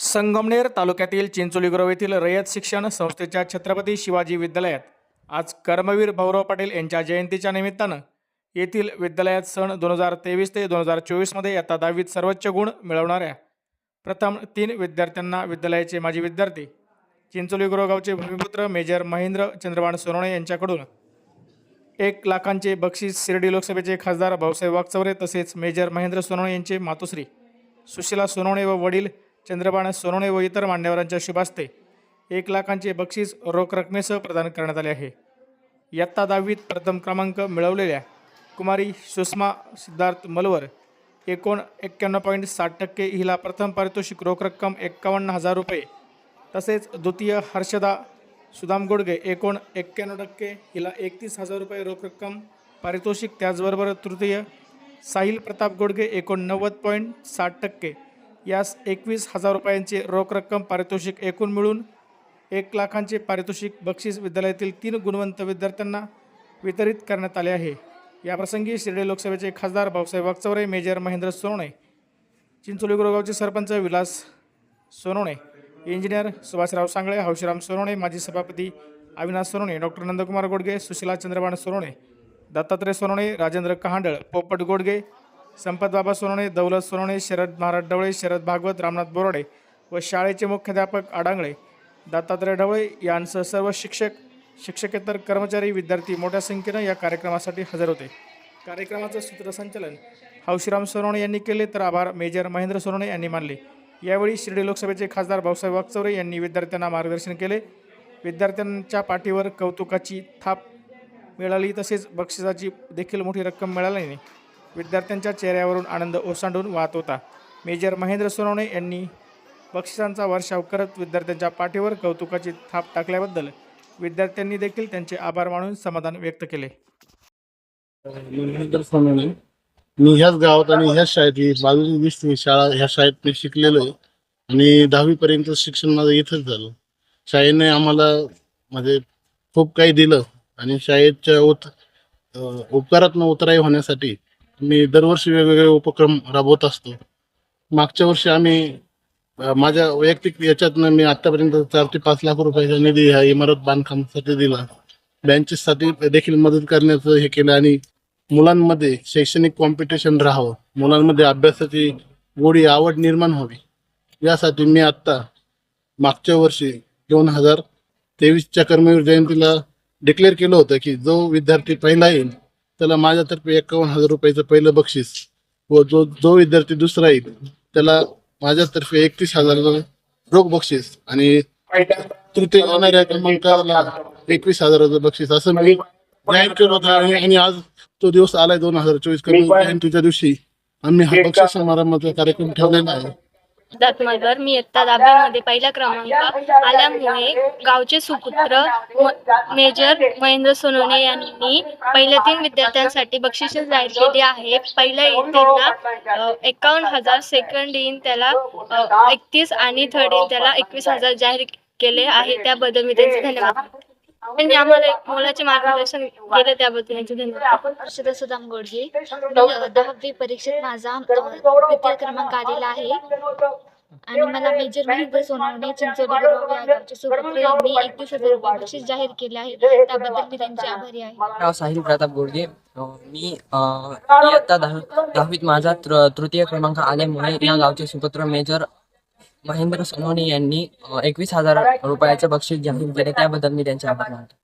संगमनेर तालुक्यातील चिंचोली ग्रोव येथील रयत शिक्षण संस्थेच्या छत्रपती शिवाजी विद्यालयात आज कर्मवीर भाऊराव पाटील यांच्या जयंतीच्या निमित्तानं येथील विद्यालयात सण दोन हजार तेवीस ते दोन हजार चोवीसमध्ये इयत्ता दहावीत सर्वोच्च गुण मिळवणाऱ्या प्रथम तीन विद्यार्थ्यांना विद्यालयाचे माजी विद्यार्थी चिंचोली गुरोगावचे भूमिपुत्र मेजर महेंद्र चंद्रबाण सोनवणे यांच्याकडून एक लाखांचे बक्षीस शिर्डी लोकसभेचे खासदार भाऊसाहेब वागचौरे तसेच मेजर महेंद्र सोनवणे यांचे मातोश्री सुशीला सोनवणे व वडील चंद्रबाण सोनवणे व इतर मान्यवरांच्या शुभास्ते एक लाखांचे बक्षीस रोख रकमेसह प्रदान करण्यात आले आहे. इयत्ता दहावीत प्रथम क्रमांक मिळवलेल्या कुमारी सुषमा सिद्धार्थ मलवर एकोण एक्क्याण्णव पॉईंट साठ टक्के हिला प्रथम पारितोषिक रोख रक्कम एक्कावन्न हजार रुपये. तसेच द्वितीय हर्षदा सुदाम गोडगे एकोण एक्क्याण्णव टक्के हिला एकतीस हजार रुपये रोख रक्कम पारितोषिक. त्याचबरोबर तृतीय साहिल प्रताप गोडगे एकोणनव्वद पॉईंट साठ टक्के. यास एकवीस हजार रुपयांचे रोख रक्कम पारितोषिक एकूण मिळून एक लाखांचे पारितोषिक बक्षीस विद्यालयातील तीन गुणवंत विद्यार्थ्यांना वितरित करण्यात आले आहे. याप्रसंगी शिर्डी लोकसभेचे खासदार भाऊसाहेब वागचौरे मेजर महेंद्र सोनवणे चिंचोली गुरुगावचे सरपंच विलास सोनवणे इंजिनियर सुभाषराव सांगळे हौशीराम सोनवणे माजी सभापती अविनाश सोनवणे डॉक्टर नंदकुमार गोडगे सुशीला चंद्रबाण सोनवणे दत्तात्रय सोनवणे राजेंद्र कहांडळ पोपट गोडगे संपतबाबा सोनवणे दौलत सोनवणे शरद महाराज ढवळे शरद भागवत रामनाथ बोराडे व शाळेचे मुख्याध्यापक आडांगळे दत्तात्रय ढवळे यांसह सर्व शिक्षक शिक्षकेतर कर्मचारी विद्यार्थी मोठ्या संख्येनं या कार्यक्रमासाठी हजर होते. कार्यक्रमाचं सूत्रसंचालन हौशीराम सोनवणे यांनी केले तर आभार मेजर महेंद्र सोनवणे यांनी मानले. यावेळी शिर्डी लोकसभेचे खासदार भाऊसाहेब वागचौरे यांनी विद्यार्थ्यांना मार्गदर्शन केले. विद्यार्थ्यांच्या पाठीवर कौतुकाची थाप मिळाली तसेच बक्षिसाची देखील मोठी रक्कम मिळाल्याने विद्यार्थ्यांच्या चेहऱ्यावरून आनंद ओसांडून वाहत होता. मेजर महेंद्र सोनवणे यांनी बक्षिसांचा वर्षाव करत विद्यार्थ्यांच्या पाठीवर कौतुकाची थाप टाकल्याबद्दल विद्यार्थ्यांनी देखील त्यांचे आभार मानून समाधान व्यक्त केले. मी ह्याच गावात आणि ह्याच शाळेतली बावीस बाजूची वीस शाळा ह्या शाळेत मी शिकलेलो आहे आणि दहावीपर्यंत शिक्षण माझं इथंच झालं. शाळेने आम्हाला म्हणजे खूप काही दिलं. आणि शाळेच्या उत अं, उपकारातनं उतराई होण्यासाठी मी दरवर्षी वेगवेगळे उपक्रम राबवत असतो. मागच्या वर्षी आम्ही माझ्या वैयक्तिक याच्यातनं मी आतापर्यंत चार ते पाच लाख रुपयाचा निधी ह्या इमारत बांधकामासाठी दिला. बँचेससाठी देखील मदत करण्याचं हे केलं आणि मुलांमध्ये शैक्षणिक कॉम्पिटिशन राहावं. मुलांमध्ये अभ्यासाची गोडी आवड निर्माण व्हावी. यासाठी मी आत्ता मागच्या वर्षी दोन हजार तेवीसच्या कर्मवीर जयंतीला डिक्लेअर केलं होतं की जो विद्यार्थी पहिला येईल त्याला माझ्यातर्फे एकावन्न हजार रुपयाचं पहिलं बक्षीस व जो जो विद्यार्थी दुसरा येईल त्याला माझ्यातर्फे एकतीस हजार रोख बक्षीस आणि तृतीय येणाऱ्या क्रमांकाला एकवीस हजाराचं बक्षीस. असं मी जाहीर केलं होतं आणि आज तो दिवस आलाय दोन हजार चोवीस. कमी जयंतीच्या दिवशी आम्ही हा बक्षीस समारंभाचा कार्यक्रम ठेवलेला आहे. दातमालकर मी इयत्ता दहावीमध्ये पहिला क्रमांक आल्यामुळे गावचे सुपुत्र मेजर महेंद्र सोनवणे यांनी पहिल्या तीन विद्यार्थ्यांसाठी बक्षिसे जाहीर केली आहे. पहिल्या त्यांना एकावन्न हजार सेकंड इन त्याला एकतीस आणि थर्ड इन त्याला एकवीस हजार जाहीर केले आहे. त्याबद्दल मी त्यांचे धन्यवाद. त्यांनी आम्हाला मार्गदर्शन केलं त्याबद्दल त्यांचे धन्यवाद. सुदाम गोडगे दहावी परीक्षेत माझा विद्या क्रमांक आलेला आहे. आणि मला मेजर महेंद्र सोनवणे चिंचोली गुरव या गावचे सुपुत्र यांनी एकतीस हजार रुपये बक्षीस जाहीर केले आहे. त्याबद्दल मी त्यांचे आभारी आहे. नाव साहिल प्रताप गोडगे. मी इयत्ता दहावीत माझा तृतीय क्रमांक आल्यामुळे या गावचे सुपुत्र मेजर महेंद्र सोनवणे यांनी एकवीस हजार रुपयाचे बक्षीस जाहीर केले. त्याबद्दल मी त्यांचे आभार मानतो.